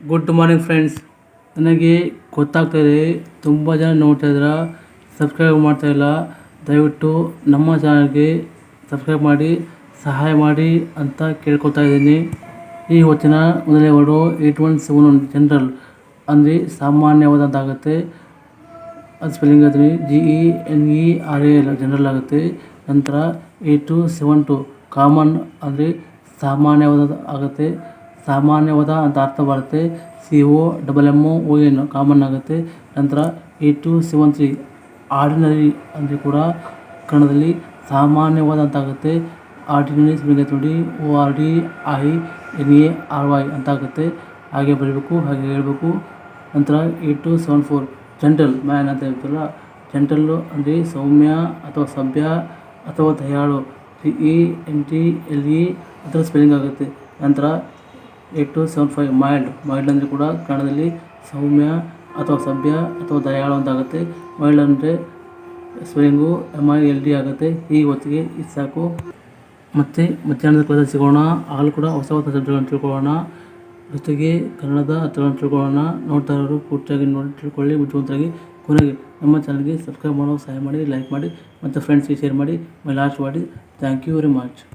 Good morning friends ನನಗೆ ಗೊತ್ತಾಗ್ತಾ ಇದೆ, ತುಂಬ ಜನ ನೋಡ್ತಾ ಇದ್ದೀರಾ ಸಬ್ಸ್ಕ್ರೈಬ್ ಮಾಡ್ತಾ ಇಲ್ಲ. ದಯವಿಟ್ಟು ನಮ್ಮ ಚಾನಲ್ಗೆ ಸಬ್ಸ್ಕ್ರೈಬ್ ಮಾಡಿ, ಸಹಾಯ ಮಾಡಿ ಅಂತ ಕೇಳ್ಕೊತಾ ಇದ್ದೀನಿ. ಈ ಹೊತ್ತಿನ ಮೊದಲನೇ word eight one seven one general ಅಂದರೆ ಸಾಮಾನ್ಯವಾದದ್ದಾಗುತ್ತೆ. ಅದು ಸ್ಪೆಲ್ಲಿಂಗ್ ಆದರೆ G E N E R A L general ಆಗುತ್ತೆ. ನಂತರ eight two seven two common ಅಂದರೆ ಸಾಮಾನ್ಯವಾದ ಆಗುತ್ತೆ ಸಾಮಾನ್ಯವಾದ ಅಂತ ಅರ್ಥ ಬರುತ್ತೆ C O double M O N common ಆಗುತ್ತೆ. ನಂತರ eight two seven three ordinary ಅಂದರೆ ಕೂಡ ಕನ್ನಡದಲ್ಲಿ ಸಾಮಾನ್ಯವಾದ ಅಂತ ಆಗುತ್ತೆ ಆರ್ಡಿನರಿ ಸ್ಪೆಲ್ಲಿಂಗ್ ನೋಡಿ O R D I N A R Y ಅಂತ ಆಗುತ್ತೆ ಹಾಗೆ ಬರೀಬೇಕು, ಹಾಗೆ ಹೇಳಬೇಕು. ನಂತರ A two seven four gentleman ಅಂತ ಹೇಳ್ತೀವಲ್ಲ. ಜಂಟಲ್ಲು ಅಂದರೆ ಸೌಮ್ಯ ಅಥವಾ ಸಭ್ಯ ಅಥವಾ ದಯಾಳು. C E N T L E ಅದರ ಸ್ಪೆಲ್ಲಿಂಗ್ ಆಗುತ್ತೆ. ನಂತರ eight two seven five mild. Mild ಅಂದರೆ ಕೂಡ ಕನ್ನಡದಲ್ಲಿ ಸೌಮ್ಯ ಅಥವಾ ಸಭ್ಯ ಅಥವಾ ದಯಾಳು ಅಂತಾಗುತ್ತೆ ಮೈಲ್ಡ್ ಅಂದರೆ spelling M I L D ಆಗುತ್ತೆ. ಈ ಹೊತ್ತಿಗೆ ಇದು ಸಾಕು. ಮತ್ತು ಮಧ್ಯಾಹ್ನದ ಕ್ಲಾಸಲ್ಲಿ ಸಿಗೋಣ. ಆಗಲೂ ಕೂಡ ಹೊಸ ಹೊಸ ಶಬ್ದಗಳನ್ನು ತಿಳ್ಕೊಳ್ಳೋಣ. ಜೊತೆಗೆ ಕನ್ನಡದ ಹತ್ತಿರಗಳನ್ನು ತಿಳ್ಕೊಳ್ಳೋಣ. ನೋಡ್ತಾ ಇರೋರು ಪೂರ್ತಿಯಾಗಿ ನೋಡಿ, ತಿಳ್ಕೊಳ್ಳಿ, ಬುದ್ಧಿವಂತರಾಗಿ. ಕೊನೆಗೆ ನಮ್ಮ ಚಾನಲ್ಗೆ ಸಬ್ಸ್ಕ್ರೈಬ್ ಮಾಡೋ, ಸಹಾಯ ಮಾಡಿ, ಲೈಕ್ ಮಾಡಿ, ಮತ್ತು ಫ್ರೆಂಡ್ಸ್ಗೆ ಶೇರ್ ಮಾಡಿ. ಮೈ ಲಾಸ್ಟ್ ಮಾಡಿ. Thank you very much